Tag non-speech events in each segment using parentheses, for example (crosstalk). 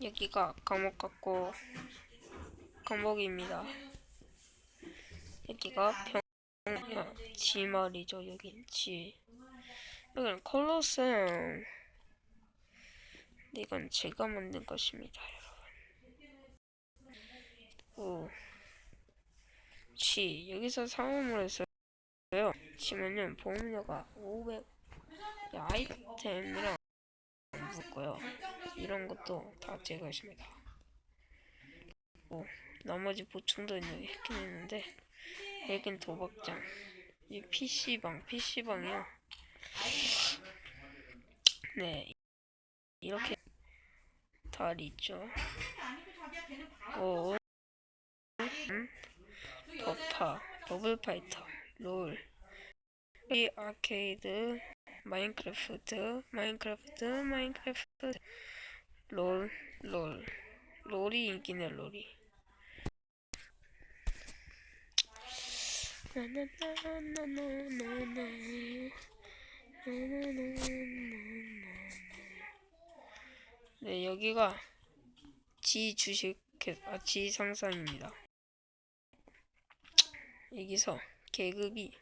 여기가 감옥 같고 감옥입니다. 여기가 병 야, 지 말이죠. 여긴 지. 여기는. 근데 이건 제가 만든 것입니다, 여러분. 오. 지 여기서 상호를 했어요. 지면은 보험료가 500 아이템이랑 묶고요. 이런 것도 다 제가 했습니다. 뭐 나머지 보충도 있는 했긴 했는데 여긴 도박장. 이 PC방 PC방이요. 네 이렇게 달 있죠. 오 음, 버파 버블파이터 롤. 이 아케이드 마인크래프트 마인크래프트 마인크래프트 롤 롤. 롤이 인기네 롤이. 네 여기가 지 주식 아 지 상상입니다. 여기서 계급이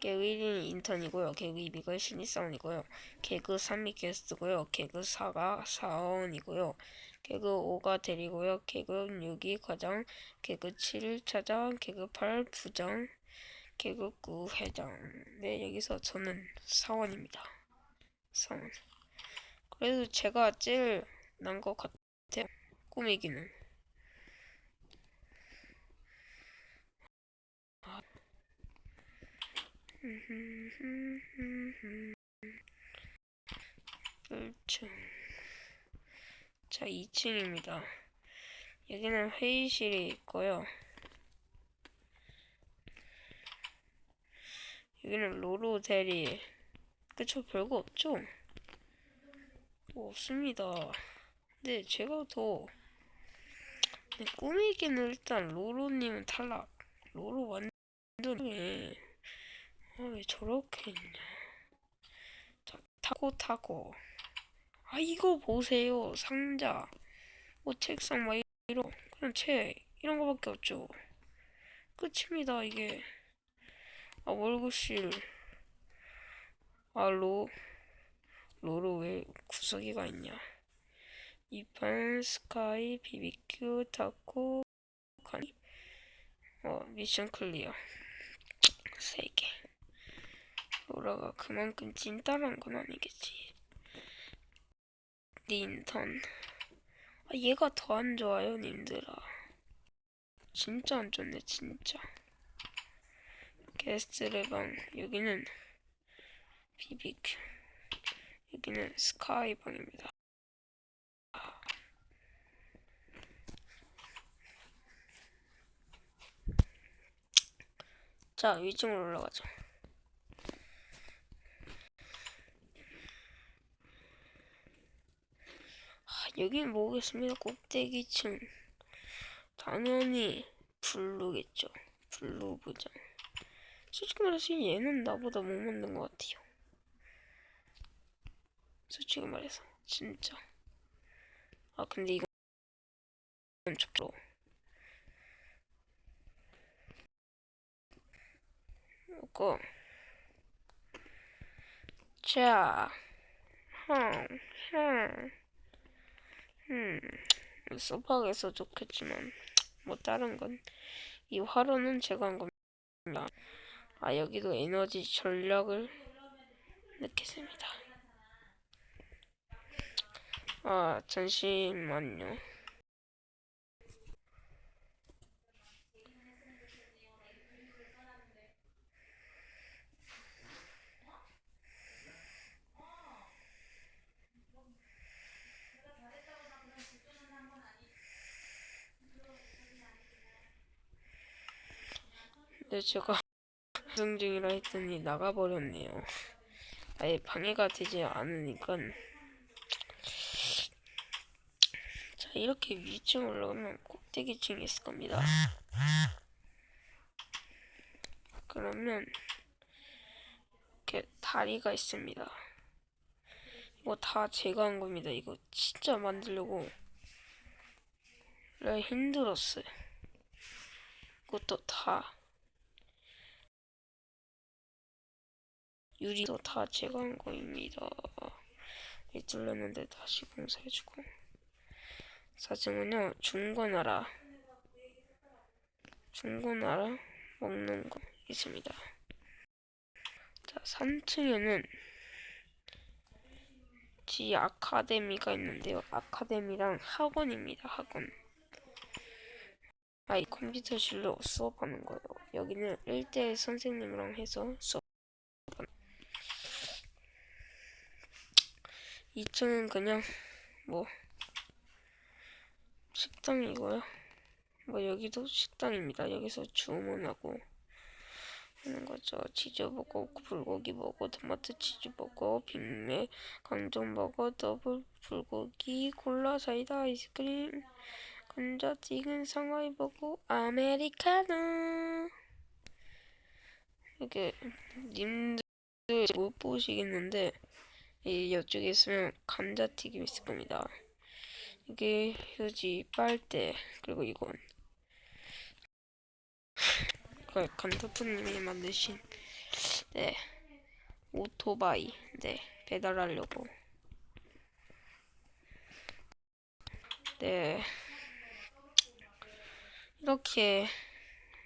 개그 1위는 인턴이고요. 개그 2위가 신입사원이고요. 개그 3위 게스트고요. 개그 4가 사원이고요. 개그 5가 대리고요. 개그 6이 과장, 개그 7 차장, 개그 8 부장, 개그 9 회장. 네, 여기서 저는 사원입니다. 사원. 그래도 제가 제일 난 것 같아요. 꾸미기는. 일층 자, 2층입니다. 여기는 회의실이 있고요. 여기는 로로 대리. 그쵸, 별거 없죠? 뭐 없습니다. 근데 제가 더 네, 꾸미기는 일단 로로님은 탈락. 로로 완전히 아, 왜 저렇게 했냐. 자, 타고 타고. 아, 이거 보세요. 상자. 뭐 책상 막 이런, 그냥 책. 이런 거밖에 없죠. 끝입니다, 이게. 아, 월급실. 아, 로. 로로 왜 구석이가 있냐. 이판, 스카이, 비비큐, 타코, 카니. 어, 미션 클리어. 세 개. 로라가 그만큼 찐따란 건 아니겠지. 닌턴. 아, 얘가 더 안 좋아요, 님들아. 진짜 안 좋네, 진짜. 게스트 레방. 여기는 BBQ. 여기는 스카이 방입니다. 자, 위층으로 올라가자. 여긴 뭐겠습니다. 꼭대기층. 당연히 블루겠죠. 블루 부장. 솔직히 말해서 얘는 나보다 못 만든 것 같아요. 솔직히 말해서 진짜. 아 근데 이건 좋고. 이거. 자, 흠, 흠. 음, 소파에서 좋겠지만 뭐 다른 건 이 화로는 제가 한 겁니다. 아 여기도 에너지 전략을 넣겠습니다. 아 잠시만요. 근데 제가 (laughs) 방송 중이라 했더니 나가버렸네요. 아예 방해가 되지 않으니까. 자, 이렇게 위층 올라가면 꼭대기층이 있을 겁니다. 그러면 이렇게 다리가 있습니다. 이거 다 제가 한 겁니다. 이거 진짜 만들려고 네, 힘들었어요. 그것도 다 유리도 다 제가 한 거입니다. 이 뚫렸는데 다시 공사해주고 사진은요 중고나라 중고나라 먹는 거 있습니다. 자 3층에는 지 아카데미가 있는데요. 아카데미랑 학원입니다. 학원. 아이 컴퓨터실로 수업하는 거예요. 여기는 1대 선생님이랑 해서 수업. 2층은 그냥 뭐 식당이고요. 뭐 여기도 식당입니다. 여기서 주문하고 하는 거죠. 치즈 먹고 불고기 먹고 토마토 치즈 먹고 빅맥 강정 먹고 더블 불고기 콜라 사이다 아이스크림 감자 튀김 상하이 먹고 아메리카노 이게 님들 못 보시겠는데 이 이쪽에 있으면 감자튀김 있을 겁니다. 이게 휴지, 빨대, 그리고 이건. 그 감자프님이 만드신 네. 오토바이 네. 배달하려고. 네. 이렇게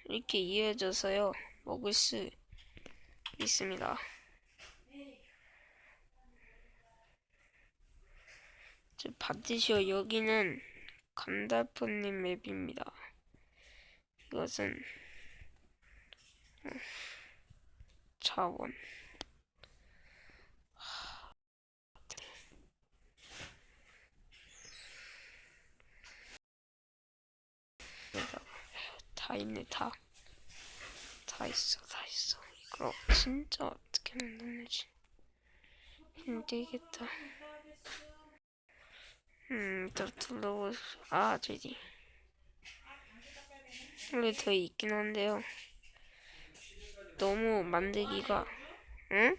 이렇게 이어져서요 먹을 수 있습니다. 받으시오. 여기는 간달프님 맵입니다. 이것은 음, 자원. 다 있네 다. 다 있어 다 있어. 이거 진짜 어떻게 만드는지 힘들겠다. 음, 더 둘러보, 아, 저기. 원래 더 있긴 한데요. 너무 만들기가, 응?